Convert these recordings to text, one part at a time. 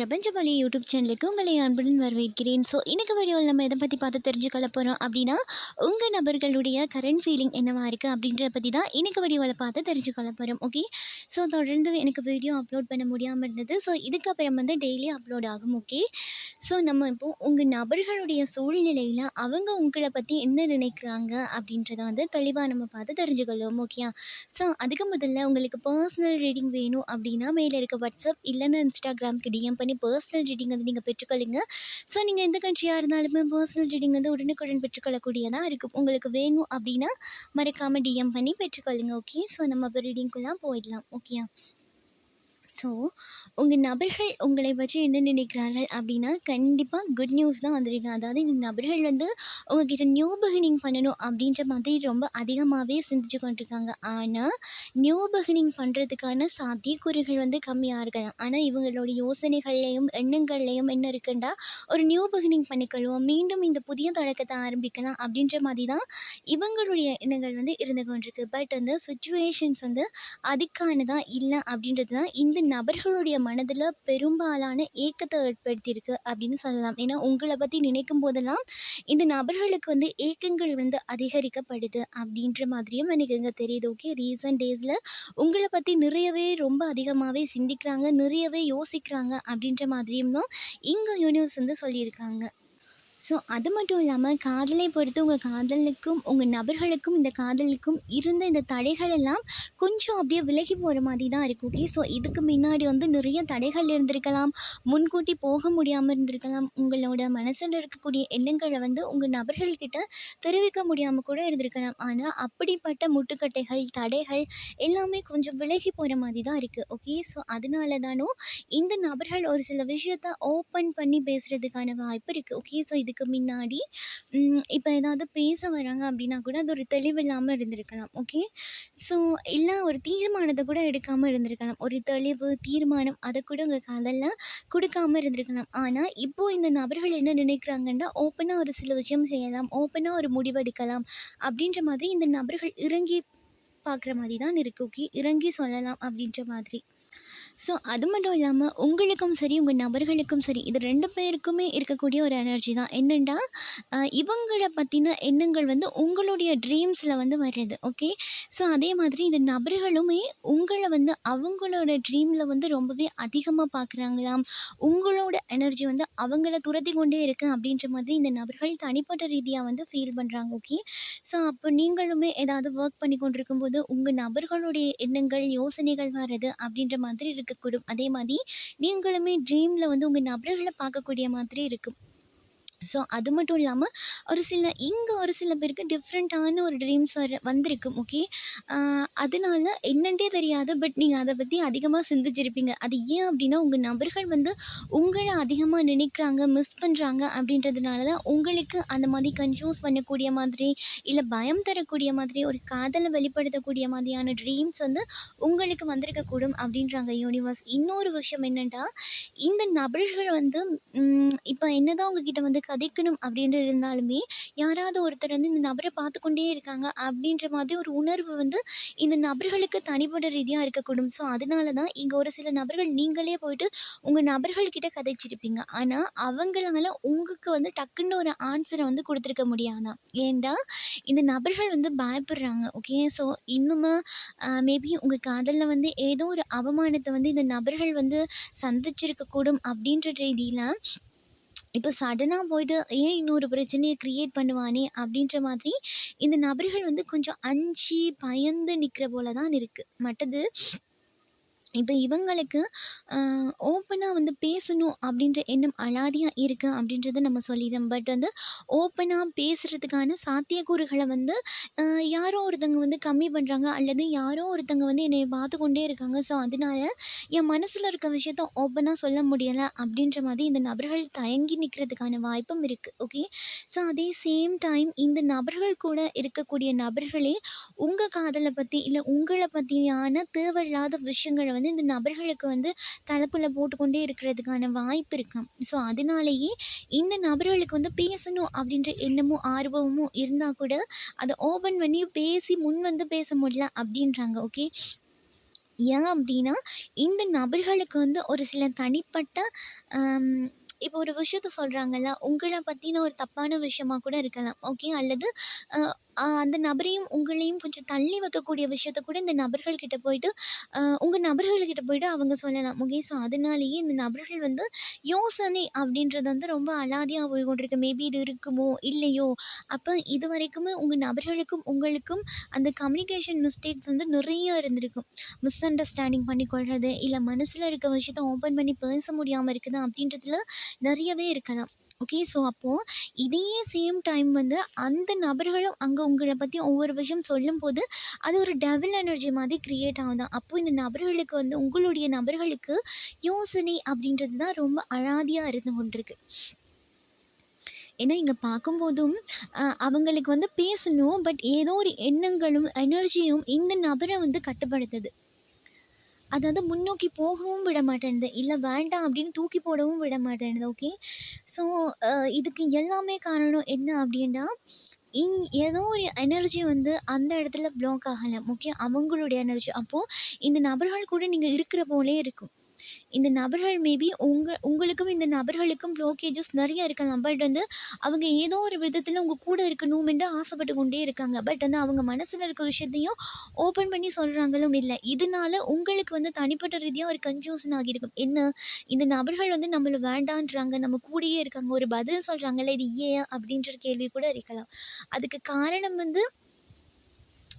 பிரபஞ்சபலி YouTube சேனலுக்கு உங்களை அன்புடன் வரவேற்கிறேன். ஸோ இன்றைக்கு வீடியோவில் நம்ம எதை பற்றி பார்த்து தெரிஞ்சுக்கொள்ள போகிறோம் அப்படின்னா உங்கள் நபர்களுடைய கரண்ட் ஃபீலிங் என்னவா இருக்குது அப்படின்றத பற்றி தான் இன்றைக்கு வீடியோவில் பார்த்து தெரிஞ்சுக்கொள்ள போகிறோம் ஓகே ஸோ தொடர்ந்து எனக்கு வீடியோ அப்லோட் பண்ண முடியாமல் இருந்தது. ஸோ இதுக்கப்புறம் வந்து டெய்லி அப்லோட் ஆகும். ஓகே ஸோ நம்ம இப்போது உங்கள் நபர்களுடைய சூழ்நிலையில் அவங்க உங்களை பற்றி என்ன நினைக்கிறாங்க அப்படின்றத வந்து தெளிவாக நம்ம பார்த்து தெரிஞ்சுக்கொள்வோம். ஓகே ஸோ அதுக்கு முதல்ல உங்களுக்கு பர்சனல் ரீடிங் வேணும் அப்படின்னா மேலே இருக்க வாட்ஸ்அப் இல்லைன்னா இன்ஸ்டாகிராம்க்கு டிஎம் பண்ணி பர்சனல் ரீடிங் வந்து நீங்கள் பெற்றுக்கொள்ளுங்க. ஸோ நீங்கள் எந்த கண்ட்ரியாக இருந்தாலுமே பர்சனல் ரீடிங் வந்து உடனுக்குடன் பெற்றுக்கொள்ளக்கூடியதாக இருக்கும். உங்களுக்கு வேணும் அப்படின்னா மறக்காமல் டிஎம் பண்ணி பெற்றுக்கொள்ளுங்க ஓகே ஸோ நம்ம இப்போ ரீடிங்குலாம் போயிடலாம் ஓகே ஸோ உங்கள் நபர்கள் உங்களை பற்றி என்ன நினைக்கிறார்கள் அப்படின்னா கண்டிப்பாக குட் நியூஸ் தான் வந்திருக்கு. அதாவது இந்த நபர்கள் வந்து உங்ககிட்ட நியூ பிகினிங் பண்ணணும் அப்படின்ற மாதிரி ரொம்ப அதிகமாகவே சிந்திச்சு கொண்டிருக்காங்க. ஆனால் நியூ பிகினிங் பண்ணுறதுக்கான சாத்தியக்கூறுகள் வந்து கம்மியாக இருக்கலாம் ஆனால் இவங்களோட யோசனைகள்லையும் எண்ணங்கள்லையும் என்ன இருக்குண்டா ஒரு நியூ பிகினிங் பண்ணிக்கொள்வோம். மீண்டும் இந்த புதிய தொடக்கத்தை ஆரம்பிக்கலாம் அப்படின்ற மாதிரி தான் இவங்களுடைய எண்ணங்கள் வந்து இருந்து கொண்டிருக்கு. பட் வந்து சுச்சுவேஷன்ஸ் வந்து அதுக்கானதாக இல்லை அப்படின்றது தான் இந்த நபர்களுடைய மனதில் பெரும்பாலான ஏக்கத்தை ஏற்படுத்தியிருக்கு அப்படின்னு சொல்லலாம். ஏன்னா உங்களை பற்றி நினைக்கும் போதெல்லாம் இந்த நபர்களுக்கு வந்து ஏக்கங்கள் வந்து அதிகரிக்கப்படுது அப்படின்ற மாதிரியும் எனக்கு இங்கே தெரியுது. ஓகே ரீசன்ட் டேஸில் உங்களை பற்றி நிறையவே ரொம்ப அதிகமாகவே சிந்திக்கிறாங்க நிறையவே யோசிக்கிறாங்க அப்படின்ற மாதிரியும் தான் இங்கே யூனிவர்ஸ் வந்து சொல்லியிருக்காங்க. ஸோ அது மட்டும் இல்லாமல் காதலை பொறுத்து உங்கள் காதலுக்கும் உங்கள் நபர்களுக்கும் இந்த காதலுக்கும் இருந்த இந்த தடைகள் எல்லாம் கொஞ்சம் அப்படியே விலகி போகிற மாதிரி தான் இருக்குது ஓகே ஸோ இதுக்கு முன்னாடி வந்து நிறைய தடைகள் இருந்திருக்கலாம். முன்கூட்டி போக முடியாமல் இருந்திருக்கலாம். உங்களோட மனசில் இருக்கக்கூடிய எண்ணங்களை வந்து உங்கள் நபர்கள்கிட்ட தெரிவிக்க முடியாமல் கூட இருந்திருக்கலாம். ஆனால் அப்படிப்பட்ட முட்டுக்கட்டைகள் தடைகள் எல்லாமே கொஞ்சம் விலகி போகிற மாதிரி தான் இருக்குது ஓகே ஸோ அதனால தானோ இந்த நபர்கள் ஒரு சில விஷயத்த ஓப்பன் பண்ணி பேசுகிறதுக்கான வாய்ப்பு இருக்குது ஓகே ஸோ இதுக்கு முன்னாடி. இப்போ ஏதாவது பேச வராங்க அப்படின்னா கூட அது ஒரு தெளிவில்லாமல் இருந்திருக்கலாம். ஓகே ஸோ இல்லை ஒரு தீர்மானத்தை கூட எடுக்காமல் இருந்திருக்கலாம். ஒரு தெளிவு தீர்மானம் அதை கூட உங்கள் காதலில் கொடுக்காம இருந்திருக்கலாம். ஆனால் இப்போது இந்த நபர்கள் என்ன நினைக்கிறாங்கன்னா ஓப்பனாக ஒரு சில விஷயம் செய்யலாம் ஓப்பனாக ஒரு முடிவெடுக்கலாம் அப்படின்ற மாதிரி இந்த நபர்கள் இறங்கி பார்க்குற மாதிரி தான் இருக்குது ஓகே இறங்கி சொல்லலாம் அப்படின்ற மாதிரி. ஸோ அது மட்டும் இல்லாமல் உங்களுக்கும் சரி உங்கள் நபர்களுக்கும் சரி இது ரெண்டு பேருக்குமே இருக்கக்கூடிய ஒரு எனர்ஜி தான். என்னென்னா இவங்கள பற்றின எண்ணங்கள் வந்து உங்களுடைய ட்ரீம்ஸில் வந்து வர்றது ஓகே ஸோ அதே மாதிரி இந்த நபர்களுமே உங்களை வந்து அவங்களோட ட்ரீமில் வந்து ரொம்பவே அதிகமாக பார்க்குறாங்களாம் உங்களோட எனர்ஜி வந்து அவங்கள துரத்தி கொண்டே இருக்கு அப்படின்ற மாதிரி இந்த நபர்கள் தனிப்பட்ட ரீதியாக வந்து ஃபீல் பண்ணுறாங்க ஓகே ஸோ அப்போ நீங்களுமே ஏதாவது ஒர்க் பண்ணி கொண்டிருக்கும்போது உங்கள் நபர்களுடைய எண்ணங்கள் யோசனைகள் வர்றது அப்படின்ற மாதிரி இருக்கக்கூடும். அதே மாதிரி நீங்களுமே ட்ரீமில் வந்து உங்கள் நபர்களை பார்க்கக்கூடிய மாதிரி இருக்கும். ஸோ அது மட்டும் இல்லாமல் ஒரு சில இங்கே ஒரு சில பேருக்கு டிஃப்ரெண்ட்டான ஒரு ட்ரீம்ஸ் வர வந்திருக்கு ஓகே அதனால என்னென்றே தெரியாது பட் நீங்கள் அதை பற்றி அதிகமாக சிந்திச்சிருப்பீங்க. அது ஏன் அப்படின்னா உங்கள் நபர்கள் வந்து உங்களை அதிகமாக நினைக்கிறாங்க மிஸ் பண்ணுறாங்க அப்படின்றதுனால தான் உங்களுக்கு அந்த மாதிரி கன்ஃபியூஸ் பண்ணக்கூடிய மாதிரி இல்லை பயம் தரக்கூடிய மாதிரி ஒரு காதலை வெளிப்படுத்தக்கூடிய மாதிரியான ட்ரீம்ஸ் வந்து உங்களுக்கு வந்திருக்கக்கூடும் அப்படின்றாங்க யூனிவர்ஸ் இன்னொரு விஷயம் என்னென்னா இந்த நபர்கள் வந்து இப்போ என்னதான் உங்ககிட்ட வந்து கதைக்கணும் அப்படின்ட்டு இருந்தாலுமே யாராவது ஒருத்தர் வந்து இந்த நபரை பார்த்து கொண்டே இருக்காங்க அப்படின்ற மாதிரி ஒரு உணர்வு வந்து இந்த நபர்களுக்கு தனிப்பட்ட ரீதியாக இருக்கக்கூடும். ஸோ அதனால தான் இங்கே ஒரு சில நபர்கள் நீங்களே போயிட்டு உங்கள் நபர்கள்கிட்ட கதைச்சிருப்பீங்க. ஆனால் அவங்களால உங்களுக்கு வந்து டக்குன்னு ஒரு ஆன்சரை வந்து கொடுத்துருக்க முடியாதான் ஏன்டா இந்த நபர்கள் வந்து பயப்படுறாங்க ஓகே ஸோ இன்னுமே மேபி உங்கள் காதலில் வந்து ஏதோ ஒரு அவமானத்தை வந்து இந்த நபர்கள் வந்து சந்திச்சிருக்கக்கூடும் அப்படின்ற ரீதியில் இப்போ சடனாக போயிட்டு ஏன் இன்னொரு பிரச்சனையை க்ரியேட் பண்ணுவானே அப்படின்ற மாதிரி இந்த நபர்கள் வந்து கொஞ்சம் அஞ்சு பயந்து நிற்கிற போல தான் இருக்குது மற்றது இப்போ இவங்களுக்கு ஓப்பனாக வந்து பேசணும் அப்படின்ற எண்ணம் அலாதியாக இருக்குது அப்படின்றத நம்ம சொல்லிடுறோம். பட் வந்து ஓப்பனாக பேசுகிறதுக்கான சாத்தியக்கூறுகளை வந்து யாரோ ஒருத்தவங்க வந்து கம்மி பண்ணுறாங்க அல்லது யாரோ ஒருத்தவங்க வந்து என்னை பார்த்து கொண்டே இருக்காங்க. ஸோ அதனால என் மனசில் இருக்க விஷயத்த ஓப்பனாக சொல்ல முடியலை அப்படின்ற மாதிரி இந்த நபர்கள் தயங்கி நிற்கிறதுக்கான வாய்ப்பும் இருக்குது ஓகே ஸோ அதே சேம் டைம் இந்த நபர்கள் கூட இருக்கக்கூடிய நபர்களே உங்கள் காதலை பற்றி இல்லை உங்களை பற்றியான தேவையில்லாத விஷயங்களை வந்து இந்த நபர்களுக்கு வந்து தலைக்குள்ளே போட்டுக்கொண்டே இருக்கிறதுக்கான வாய்ப்பு இருக்காம் ஸோ அதனாலேயே இந்த நபர்களுக்கு வந்து பேசணும் அப்படின்ற எண்ணமும் ஆர்வமும் இருந்தால் கூட அதை ஓப்பன் பண்ணி பேசி முன் வந்து பேச முடியல அப்படின்றாங்க ஓகே ஏன் அப்படின்னா இந்த நபர்களுக்கு வந்து ஒரு சில தனிப்பட்ட இப்போ ஒரு விஷயத்த சொல்கிறாங்கல்ல உங்களை பற்றின ஒரு தப்பான விஷயமா கூட இருக்கலாம் ஓகே அல்லது அந்த நபரையும் உங்களையும் கொஞ்சம் தள்ளி வைக்கக்கூடிய விஷயத்த கூட இந்த நபர்கள்கிட்ட போயிட்டு உங்கள் நபர்கள்கிட்ட போயிட்டு அவங்க சொல்லலாம். ஓகே ஸோ அதனாலேயே இந்த நபர்கள் வந்து யோசனை அப்படின்றது வந்து ரொம்ப அலாதியாக போய் கொண்டிருக்கு. மேபி இது இருக்குமோ இல்லையோ? அப்போ இது வரைக்குமே உங்கள் நபர்களுக்கும் உங்களுக்கும் அந்த கம்யூனிகேஷன் மிஸ்டேக்ஸ் வந்து நிறைய இருந்திருக்கும். மிஸ் அண்டர்ஸ்டாண்டிங் பண்ணிக்கொள்வது இல்லை மனசில் இருக்க விஷயத்த ஓப்பன் பண்ணி பேச முடியாமல் இருக்குது அப்படின்றதுல நிறையவே இருக்கலாம். ஓகே ஸோ அப்போது இதே சேம் டைம் வந்து அந்த நபர்களும் அங்கே உங்களை பற்றி ஒவ்வொரு விஷயம் சொல்லும்போது அது ஒரு டெவில் எனர்ஜி மாதிரி க்ரியேட் ஆகுதான் அப்போ இந்த நபர்களுக்கு வந்து உங்களுடைய நபர்களுக்கு யோசனை அப்படின்றது தான் ரொம்ப அழாதியாக இருந்து கொண்டிருக்கு. ஏன்னா இங்கே பார்க்கும்போதும் அவங்களுக்கு வந்து பேசணும் பட் ஏதோ ஒரு எண்ணங்களும் எனர்ஜியும் இந்த நபரை வந்து கட்டுப்படுத்துது. அதாவது முன்னோக்கி போகவும் விட மாட்டேன்து இல்லை வேண்டாம் அப்படின்னு தூக்கி போடவும் விட மாட்டேன்து ஓகே ஸோ இதுக்கு எல்லாமே காரணம் என்ன அப்படின்னா இங் ஏதோ ஒரு எனர்ஜி வந்து அந்த இடத்துல பிளாக் ஆகலை முக்கியம் அவங்களுடைய எனர்ஜி அப்போது இந்த நபர்கள் கூட நீங்கள் இருக்கிற போலே இருக்கும். இந்த நபர்கள் மேபி உங்க உங்களுக்கும் இந்த நபர்களுக்கும் ப்ளோக்கேஜஸ் நிறைய இருக்கலாம். பட் வந்து அவங்க ஏதோ ஒரு விதத்தில் உங்கள் கூட இருக்கணுமென்று ஆசைப்பட்டு கொண்டே இருக்காங்க. பட் வந்து அவங்க மனசில் இருக்க விஷயத்தையும் ஓப்பன் பண்ணி சொல்கிறாங்களும் இல்லை. இதனால உங்களுக்கு வந்து தனிப்பட்ட ரீதியாக ஒரு கன்ஃபியூஷன் ஆகியிருக்கும். என்ன? இந்த நபர்கள் வந்து நம்மளை வேண்டான்றாங்க. நம்ம கூடயே இருக்காங்க. ஒரு பதில் சொல்கிறாங்கல்ல இது ஏன் அப்படின்ற கேள்வி கூட இருக்கலாம். அதுக்கு காரணம் வந்து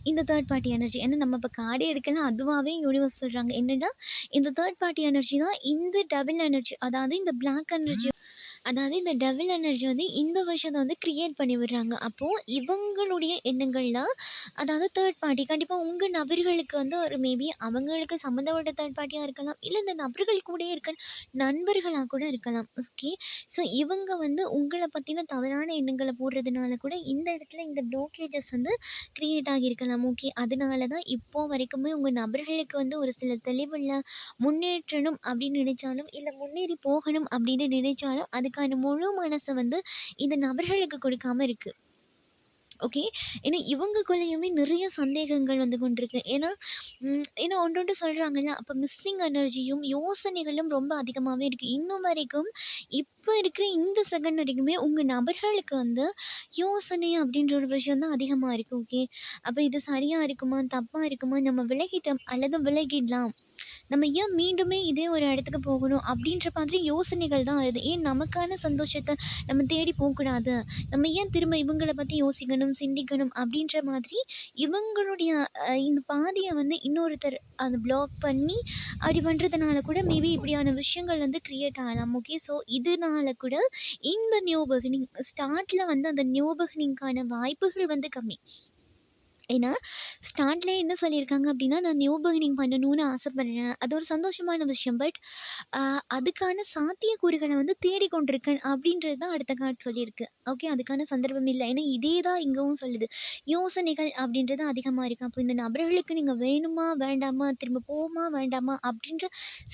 இந்த தேர்ட் பார்ட்டி எனர்ஜி ஏன்னா நம்ம இப்போ கார்டே எடுக்கலாம் அதுவாகவே யூனிவர்ஸ் சொல்கிறாங்க என்னன்னா இந்த தேர்ட் பார்ட்டி எனர்ஜி தான் இந்த டபுள் எனர்ஜி அதாவது இந்த பிளாக் எனர்ஜி அதாவது இந்த டபுள் எனர்ஜி வந்து இந்த வருஷத்தை வந்து க்ரியேட் பண்ணி விடுறாங்க. அப்போது இவங்களுடைய எண்ணங்கள்லாம் அதாவது தேர்ட் பார்ட்டி கண்டிப்பாக உங்கள் நபர்களுக்கு வந்து ஒரு மேபி அவங்களுக்கு சம்மந்தப்பட்ட தேர்ட் பார்ட்டியாக இருக்கலாம். இல்லை இந்த நபர்கள் கூட இருக்க நண்பர்களாக கூட இருக்கலாம். ஓகே ஸோ இவங்க வந்து உங்களை பற்றின தவறான எண்ணங்களை போடுறதுனால கூட இந்த இடத்துல இந்த ப்ளோக்கேஜஸ் வந்து க்ரியேட் ஆகியிருக்கலாம். ஓகே அதனால தான் இப்போ வரைக்குமே உங்கள் நபர்களுக்கு வந்து ஒரு சில தெளிவில் முன்னேற்றணும் அப்படின்னு நினைச்சாலும் இல்லை முன்னேறி போகணும் அப்படின்னு நினைச்சாலும் அதுக்கான முழு மனசை வந்து இந்த நபர்களுக்கு கொடுக்காம இருக்குது ஓகே ஏன்னா இவங்களுக்குள்ளேயுமே நிறைய சந்தேகங்கள் வந்து கொண்டிருக்கு. ஏன்னா ஏன்னா ஒன்று ஒன்று சொல்கிறாங்கல்ல அப்போ மிஸ்ஸிங் எனர்ஜியும் யோசனைகளும் ரொம்ப அதிகமாகவே இருக்குது இன்னும் வரைக்கும் இப்போ இருக்கிற இந்த செகண்ட் வரைக்குமே உங்கள் நபர்களுக்கு வந்து யோசனை அப்படின்ற ஒரு விஷயம் தான் அதிகமாக இருக்குது ஓகே அப்போ இது சரியாக இருக்குமா தப்பாக இருக்குமா நம்ம விலகிட்டோம் அல்லது விலகிடலாம். நம்ம ஏன் மீண்டுமே இதே ஒரு இடத்துக்கு போகணும் அப்படின்ற மாதிரி யோசனைகள் தான் வருது. ஏன் நமக்கான சந்தோஷத்தை நம்ம தேடி போகக்கூடாது? நம்ம ஏன் திரும்ப இவங்களை பற்றி யோசிக்கணும் சிந்திக்கணும் அப்படின்ற மாதிரி இவங்களுடைய இந்த பாதியை வந்து இன்னொருத்தர் அதை பிளாக் பண்ணி அப்படி பண்ணுறதுனால கூட மேபி இப்படியான விஷயங்கள் வந்து க்ரியேட் ஆகலாம். ஓகே ஸோ இதனால கூட இந்த நியூ பகினிங் ஸ்டார்ட்டில் வந்து அந்த நியூபகனிங்கான வாய்ப்புகள் வந்து கம்மி. ஏன்னா ஸ்டார்ட்லேயே என்ன சொல்லியிருக்காங்க அப்படின்னா நான் நியூ பகினிங் பண்ணணும்னு ஆசைப்பட்றேன். அது ஒரு சந்தோஷமான விஷயம். பட் அதுக்கான சாத்தியக்கூறுகளை வந்து தேடிக்கொண்டிருக்கேன். அப்படின்றது தான் அடுத்த கார்டு சொல்லியிருக்கு. ஓகே அதுக்கான சந்தர்ப்பம் இல்லை. ஏன்னா இதே தான் இங்கவும் சொல்லுது. யோசனைகள் அப்படின்றது அதிகமாக இருக்குது அப்போ இந்த நபர்களுக்கு நீங்கள் வேணுமா வேண்டாமா திரும்ப போமா வேண்டாமா அப்படின்ற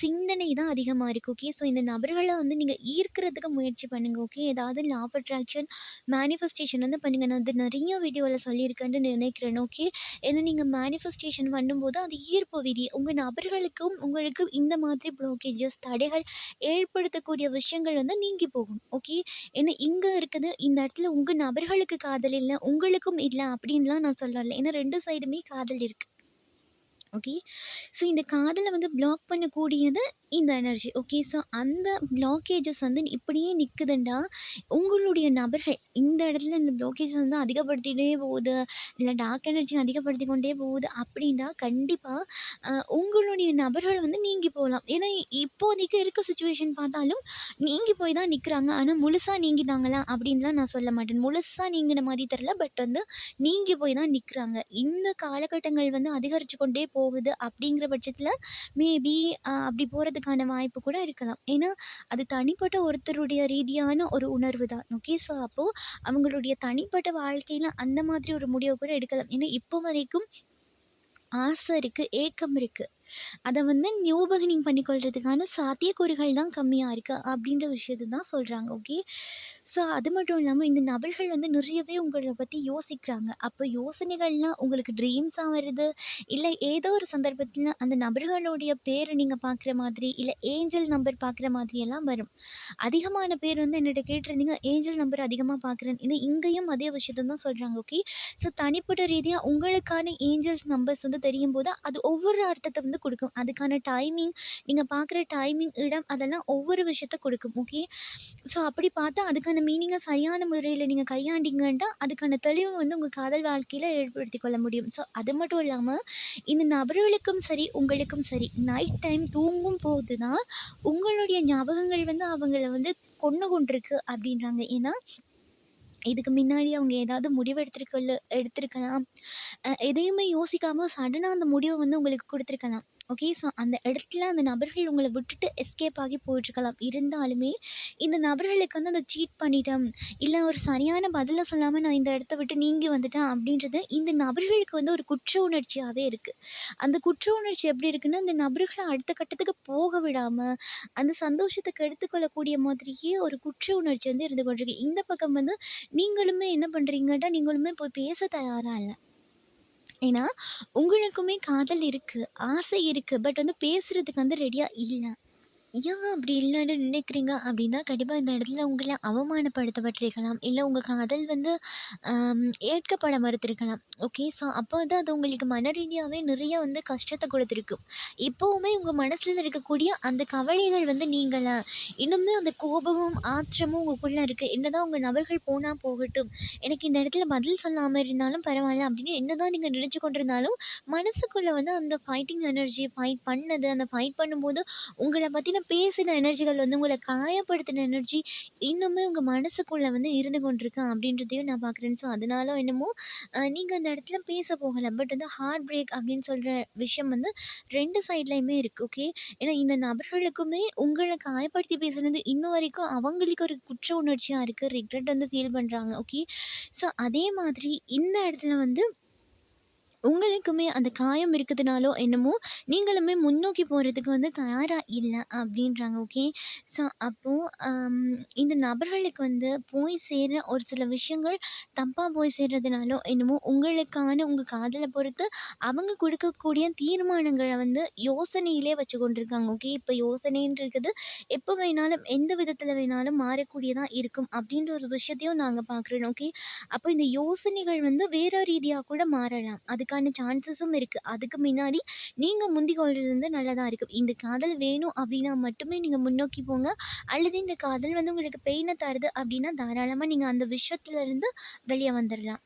சிந்தனை தான் அதிகமாக இருக்குது ஓகே ஸோ இந்த நபர்களை வந்து நீங்கள் ஈர்க்கிறதுக்கு முயற்சி பண்ணுங்கள் ஓகே ஏதாவது லா ஆஃப் அட்ராக்ஷன் மேனிஃபெஸ்டேஷன் வந்து பண்ணுங்கள் நான் அது நிறைய வீடியோவில் சொல்லியிருக்கேன்னு நினைக்கிறேன். ஓகே ஏன்னா நீங்கள் மேனிஃபெஸ்டேஷன் பண்ணும்போது அது ஈர்ப்பு விதி. உங்கள் நபர்களுக்கும் உங்களுக்கும் இந்த மாதிரி ப்ளோக்கேஜஸ் தடைகள் ஏற்படுத்தக்கூடிய விஷயங்கள் வந்து நீங்கி போகும். ஓகே ஏன்னா இங்கே இருக்குது இந்த இடத்துல உங்கள் நபர்களுக்கு காதல் இல்லை உங்களுக்கும் இல்லை அப்படின்லாம் நான் சொல்லலை. ஏன்னா ரெண்டு சைடுமே காதல் இருக்குது ஓகே ஸோ இந்த காதலை வந்து பிளாக் பண்ணக்கூடியது இந்த எனர்ஜி ஓகே ஸோ அந்த பிளாக்கேஜஸ் வந்து இப்படியே நிற்குதுண்டா உங்களுடைய நபர்கள் இந்த இடத்துல இந்த பிளாக்கேஜஸ் வந்து அதிகப்படுத்திகிட்டே போகுது இல்லை டார்க் எனர்ஜி அதிகப்படுத்தி கொண்டே போகுது அப்படின்னா கண்டிப்பாக உங்களுடைய நபர்கள் வந்து நீங்கி போகலாம். ஏன்னா இப்போதைக்கு இருக்க சுச்சுவேஷன் பார்த்தாலும் நீங்கி போய் தான் நிற்கிறாங்க ஆனால் முழுசாக நீங்கிட்டாங்களா அப்படின்லாம் நான் சொல்ல மாட்டேன். முழுசாக நீங்கின மாதிரி தெரில பட் வந்து நீங்கி போய் தான் நிற்கிறாங்க இந்த காலகட்டங்கள் வந்து அதிகரித்து கொண்டே போகுது அப்படிங்கிற பட்சத்தில் மேபி அப்படி போகிறதுக்கான வாய்ப்பு கூட இருக்கலாம். ஏன்னா அது தனிப்பட்ட ஒருத்தருடைய ரீதியான ஒரு உணர்வு தான். ஓகே ஸோ அப்போது அவங்களுடைய தனிப்பட்ட வாழ்க்கையில் அந்த மாதிரி ஒரு முடிவை கூட எடுக்கலாம். ஏன்னா இப்போ வரைக்கும் ஆசை இருக்குது ஏக்கம் இருக்குது அதை வந்து நியூபகனிங் பண்ணிக்கொள்றதுக்கான சாத்தியக்கூறுகள் தான் கம்மியாக இருக்குது அப்படின்ற விஷயத்தை தான் சொல்கிறாங்க ஓகே ஸோ அது மட்டும் இல்லாமல் இந்த நபர்கள் வந்து நிறையவே உங்களை பற்றி யோசிக்கிறாங்க. அப்போ யோசனைகள்லாம் உங்களுக்கு ட்ரீம்ஸாக வருது, இல்லை ஏதோ ஒரு சந்தர்ப்பத்தில் அந்த நபர்களுடைய பேரை நீங்கள் பார்க்குற மாதிரி, இல்லை ஏஞ்சல் நம்பர் பார்க்குற மாதிரியெல்லாம் வரும். அதிகமான பேர் வந்து என்னட்ட கேட்டிருந்தீங்க, ஏஞ்சல் நம்பர் அதிகமாக பார்க்குறேன். ஏன்னா இங்கேயும் அதே விஷயத்த தான் சொல்கிறாங்க ஓகே. ஸோ தனிப்பட்ட ரீதியாக உங்களுக்கான ஏஞ்சல்ஸ் நம்பர்ஸ் வந்து தெரியும் போது அது ஒவ்வொரு அர்த்தத்தை வந்து கொடுக்கும் அதுக்கான டைமிங், நீங்கள் பார்க்குற டைமிங், இடம் அதெல்லாம் ஒவ்வொரு விஷயத்த கொடுக்கும் ஓகே. ஸோ அப்படி பார்த்தா அதுக்கான மீனிங்க சரியான முறையில் நீங்கள் கையாண்டீங்கன்னா, அதுக்கான தெளிவு வந்து உங்கள் காதல் வாழ்க்கையில் ஏற்படுத்திக் கொள்ள முடியும். ஸோ அது மட்டும் இல்லாமல் இந்த நபர்களுக்கும் சரி, உங்களுக்கும் சரி, நைட் டைம் தூங்கும் போது தான் உங்களுடைய ஞாபகங்கள் வந்து அவங்கள வந்து கொண்டு கொண்டிருக்கு அப்படின்றாங்க. ஏன்னா, இதுக்கு முன்னாடி அவங்க ஏதாவது முடிவு எடுத்துருக்கல எடுத்திருக்கலாம். எதையுமே யோசிக்காமல் சடனாக அந்த முடிவை வந்து உங்களுக்கு கொடுத்துருக்கலாம் ஓகே. ஸோ அந்த இடத்துல அந்த நபர்கள் உங்களை விட்டுட்டு எஸ்கேப் ஆகி போயிட்டுருக்கலாம். இருந்தாலுமே, இந்த நபர்களுக்கு வந்து அந்த சீட் பண்ணிட்டேன் இல்லை ஒரு சரியான பதிலை சொல்லாமல் நான் இந்த இடத்த விட்டு நீங்கி வந்துட்டேன் அப்படின்றது இந்த நபர்களுக்கு வந்து ஒரு குற்ற உணர்ச்சியாகவே இருக்குது அந்த குற்ற உணர்ச்சி எப்படி இருக்குன்னா, இந்த நபர்களை அடுத்த கட்டத்துக்கு போக விடாமல் அந்த சந்தோஷத்துக்கு எடுத்துக்கொள்ளக்கூடிய மாதிரியே ஒரு குற்ற உணர்ச்சி வந்து இருந்து கொண்டிருக்கு. இந்த பக்கம் வந்து நீங்களுமே என்ன பண்ணுறீங்கன்னா நீங்களுமே போய் பேச தயாராக இல்லை ஏன்னா, உங்களுக்குமே காதல் இருக்குது ஆசை இருக்குது பட் வந்து பேசுகிறதுக்கு வந்து ரெடியாக இல்லை. ஏன் அப்படி இல்லைன்னு நினைக்கிறீங்க அப்படின்னா, கண்டிப்பாக இந்த இடத்துல உங்களை அவமானப்படுத்தப்பட்டிருக்கலாம். இல்லை உங்கள் காதல் வந்து ஏற்கப்பட மறுத்திருக்கலாம். ஓகே. ஸோ அப்போ வந்து அது உங்களுக்கு மன ரீதியாகவே நிறைய வந்து கஷ்டத்தை கொடுத்துருக்கு இப்போவுமே உங்கள் மனசில் இருக்கக்கூடிய அந்த கவலைகள் வந்து நீங்கல. இன்னுமே அந்த கோபமும், ஆத்திரமும் உங்களுக்குள்ள இருக்குது என்னதான் உங்கள் நபர்கள் போனால் போகட்டும். எனக்கு இந்த இடத்துல பதில் சொல்லாமல் இருந்தாலும் பரவாயில்ல அப்படின்னு என்னதான் நீங்கள் நினச்சி கொண்டிருந்தாலும், மனசுக்குள்ளே வந்து அந்த ஃபைட்டிங் எனர்ஜி ஃபைட் பண்ணது, அந்த ஃபைட் பண்ணும்போது உங்களை பற்றின பேசின எனர்ஜிகள் வந்து உங்களை காயப்படுத்தின எனர்ஜி இன்னுமே உங்கள் மனசுக்குள்ளே வந்து இருந்து கொண்டிருக்கு அப்படின்றதையும் நான் பார்க்குறேன். ஸோ அதனால என்னமோ நீங்கள் அந்த இடத்துல பேச போகலை பட் வந்து ஹார்ட் பிரேக் அப்படின்னு சொல்கிற விஷயம் வந்து ரெண்டு சைட்லையுமே இருக்குது ஓகே. ஏன்னா இந்த நபர்களுக்குமே உங்களை காயப்படுத்தி பேசுனது இன்ன வரைக்கும் அவங்களுக்கு ஒரு குற்ற உணர்ச்சியாக இருக்குது ரிக்ரெட் வந்து ஃபீல் பண்ணுறாங்க ஓகே. ஸோ அதே மாதிரி இந்த இடத்துல வந்து உங்களுக்குமே அந்த காயம் இருக்குதுனாலோ என்னமோ, நீங்களுமே முன்னோக்கி போகிறதுக்கு வந்து தயாராக இல்லை அப்படின்றாங்க. ஓகே. ஸோ அப்போது இந்த நபர்களுக்கு வந்து போய் சேர்கிற ஒரு சில விஷயங்கள் தப்பாக போய் சேர்றதுனாலோ என்னமோ, உங்களுக்கான உங்கள் காதலை பொறுத்து அவங்க கொடுக்கக்கூடிய தீர்மானங்களை வந்து யோசனையிலே வச்சு கொண்டிருக்காங்க. ஓகே. இப்போ யோசனைன்றது எப்போ வேணாலும், எந்த விதத்தில் வேணாலும் மாறக்கூடியதாக இருக்கும் அப்படின்ற ஒரு விஷயத்தையும் நாங்கள் பார்க்குறோம். ஓகே. அப்போ இந்த யோசனைகள் வந்து வேற ரீதியாக கூட மாறலாம். அதுக்காக அதுக்கான சான்சஸும் இருக்குது அதுக்கு முன்னாடி நீங்கள் முந்திக் கொள்வது வந்து நல்லதாக இருக்கும். இந்த காதல் வேணும் அப்படின்னா மட்டுமே நீங்கள் முன்னோக்கி போங்க. அல்லது இந்த காதல் வந்து உங்களுக்கு பெயினை தருது அப்படின்னா, தாராளமாக நீங்கள் அந்த விஷயத்துலேருந்து வெளியே வந்துடலாம்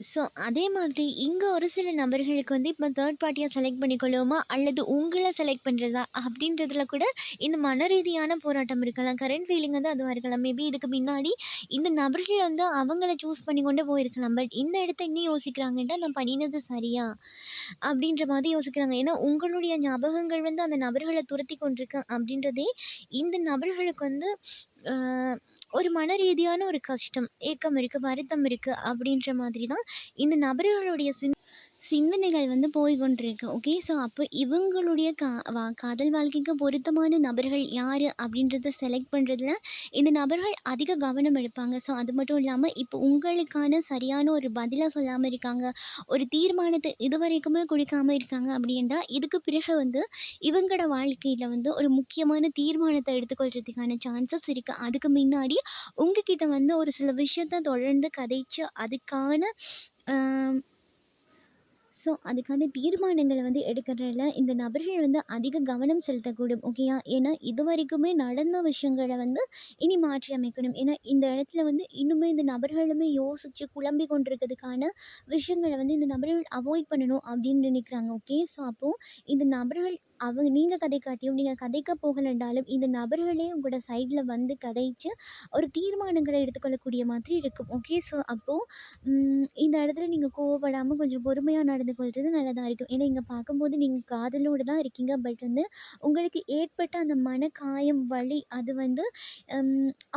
ஸோ அதே மாதிரி இங்கே ஒரு சில நபர்களுக்கு வந்து இப்போ தேர்ட் பார்ட்டியாக செலக்ட் பண்ணிக்கொள்ளுவோமா? அல்லது உங்களை செலக்ட் பண்ணுறதா அப்படின்றதுல கூட இந்த மன ரீதியான போராட்டம் இருக்கலாம். கரண்ட் ஃபீலிங் வந்து அதுவாக இருக்கலாம். மேபி இதுக்கு பின்னாடி இந்த நபர்கள் வந்து அவங்கள சூஸ் பண்ணி கொண்டு போயிருக்கலாம். பட் இந்த இடத்த இன்னும் யோசிக்கிறாங்கன்னா, நான் பண்ணினது சரியா? அப்படின்ற மாதிரி யோசிக்கிறாங்க. ஏன்னா உங்களுடைய ஞாபகங்கள் வந்து அந்த நபர்களை துரத்தி கொண்டிருக்கு அப்படின்றதே இந்த நபர்களுக்கு வந்து ஒரு மன ரீதியான ஒரு கஷ்டம், ஏக்கம் இருக்குது வருத்தம் இருக்கு அப்படின்ற மாதிரி தான் இந்த நபர்களுடைய சிந் சிந்தனைகள் வந்து போய் கொண்டிருக்கு. ஓகே. ஸோ அப்போ இவங்களுடைய கா வா காதல் வாழ்க்கைக்கு பொருத்தமான நபர்கள் யார் அப்படின்றத செலக்ட் பண்ணுறதுல இந்த நபர்கள் அதிக கவனம் எடுப்பாங்க. ஸோ அது மட்டும் இல்லாமல் இப்போ உங்களுக்கான சரியான ஒரு பதிலாக சொல்லாமல் இருக்காங்க. ஒரு தீர்மானத்த இதுவரைக்குமே கொடுக்காமல் இருக்காங்க அப்படின்றா இதுக்கு பிறகு வந்து இவங்களோட வாழ்க்கையில் வந்து ஒரு முக்கியமான தீர்மானத்தை எடுத்துக்கொள்றதுக்கான சான்சஸ் இருக்குது அதுக்கு முன்னாடி உங்ககிட்ட வந்து ஒரு சில விஷயத்த தொடர்ந்து கதைச்சு அதுக்கான ஸோ அதுக்கான தீர்மானங்களை வந்து எடுக்கிறதுல இந்த நபர்கள் வந்து அதிக கவனம் செலுத்தக்கூடும். ஓகேயா? ஏன்னா இதுவரைக்குமே நடந்த விஷயங்களை வந்து இனி மாற்றி அமைக்கணும். ஏன்னா இந்த இடத்துல வந்து இன்னுமே இந்த நபர்களுமே யோசித்து குழம்பி கொண்டிருக்கிறதுக்கான விஷயங்கள வந்து இந்த நபர்கள் அவாய்ட் பண்ணணும் அப்படின்னு நினைக்கிறாங்க. ஓகே. ஸோ அப்போது இந்த நபர்கள் அவங்க நீங்க கதைக்காட்டியும், நீங்கள் கதைக்க போகலனாலும் இந்த நபர்களே உங்களோட சைடில் வந்து கதைச்சு ஒரு தீர்மானங்களை எடுத்துக்கொள்ளக்கூடிய மாதிரி இருக்கும். ஓகே. ஸோ அப்போது இந்த இடத்துல நீங்கள் கோவப்படாமல் கொஞ்சம் பொறுமையாக நடந்து கொள்வது நல்லதாக இருக்கும். ஏன்னா இங்கே பார்க்கும்போது நீங்கள் காதலோடு தான் இருக்கீங்க. பட் வந்து உங்களுக்கு ஏற்பட்ட அந்த மனக்காயம், வலி அது வந்து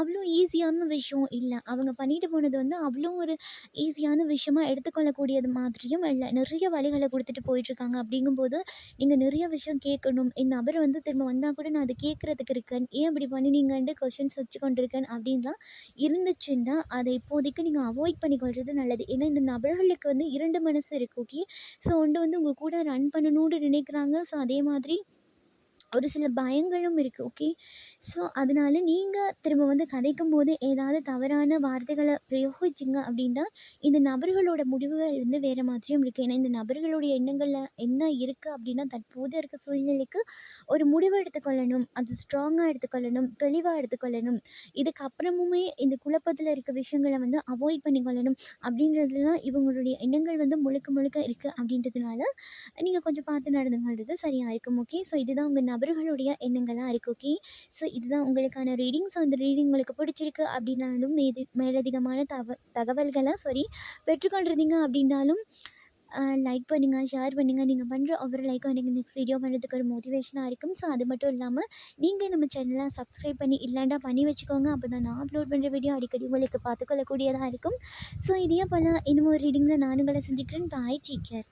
அவ்வளோ ஈஸியான விஷயம் இல்லை அவங்க பண்ணிட்டு போனது வந்து அவ்வளோ ஒரு ஈஸியான விஷயமாக எடுத்துக்கொள்ளக்கூடியது மாதிரியும் இல்லை நிறைய வழிகளை கொடுத்துட்டு போயிட்டுருக்காங்க. அப்படிங்கும்போது நீங்கள் நிறைய விஷயம் கே கேட்கணும். என் நபர் வந்து திரும்ப வந்தால் கூட நான் அதை கேட்குறதுக்கு இருக்கேன். ஏன் இப்படி பண்ணினீங்கன்ட்டு கொஷின்ஸ் வச்சு கொண்டிருக்கேன் அப்படின்லாம் இருந்துச்சுன்னா அதை இப்போதைக்கு நீங்கள் அவாய்ட் பண்ணிக்கொள்வது நல்லது. ஏன்னா இந்த நபர்களுக்கு வந்து இரண்டு மனசு இருக்குது ஓகே ஸோ ஒன்று வந்து உங்கள் கூட ரன் பண்ணணும்னு நினைக்கிறாங்க. ஸோ அதே மாதிரி ஒரு சில பயங்களும் இருக்குது ஓகே ஸோ அதனால நீங்கள் திரும்ப வந்து கதைக்கும்போது ஏதாவது தவறான வார்த்தைகளை பிரயோகிச்சிங்க அப்படின்னா இந்த நபர்களோட முடிவுகள் வந்து வேறு மாதிரியும் இருக்குது ஏன்னா இந்த நபர்களுடைய எண்ணங்களில் என்ன இருக்குது அப்படின்னா தற்போது இருக்க சூழ்நிலைக்கு ஒரு முடிவு எடுத்துக்கொள்ளணும் அது ஸ்ட்ராங்காக எடுத்துக்கொள்ளணும் தெளிவாக எடுத்துக்கொள்ளணும். இதுக்கப்புறமுமே இந்த குழப்பத்தில் இருக்க விஷயங்களை வந்து அவாய்ட் பண்ணிக்கொள்ளணும் அப்படின்றதுலாம் இவங்களுடைய எண்ணங்கள் வந்து முழுக்க முழுக்க இருக்குது அப்படின்றதுனால நீங்கள் கொஞ்சம் பார்த்து நடந்துங்கிறது சரியாக இருக்கும் ஓகே ஸோ இதுதான் உங்கள் அவர்களுடைய எண்ணங்களாக இருக்குது ஓகே ஸோ இதுதான் உங்களுக்கான ரீடிங் ஸோ அந்த ரீடிங் உங்களுக்கு பிடிச்சிருக்கு அப்படின்னாலும் மேது மேலதிகமான தவ தகவல்களை சாரி பெற்றுக்கொண்டிருந்தீங்க அப்படின்னாலும் லைக் பண்ணுங்கள் ஷேர் பண்ணுங்கள் நீங்கள் பண்ணுற ஒவ்வொரு லைக்கும் எனக்கு நெக்ஸ்ட் வீடியோ பண்ணுறதுக்கு ஒரு மோட்டிவேஷனாக இருக்கும். ஸோ அது மட்டும் இல்லாமல் நீங்கள் நம்ம சேனலை சப்ஸ்கிரைப் பண்ணி இல்லைண்டா பண்ணி வச்சுக்கோங்க. அப்போ தான் நான் அப்லோட் பண்ணுற வீடியோ அடிக்கடி உங்களுக்கு பார்த்துக்கொள்ளக்கூடியதாக இருக்கும். ஸோ இதே போல் இன்னும் ஒரு ரீடிங்கில் நான் உங்களை சந்திக்கிறேன். பாய் டீக்கர்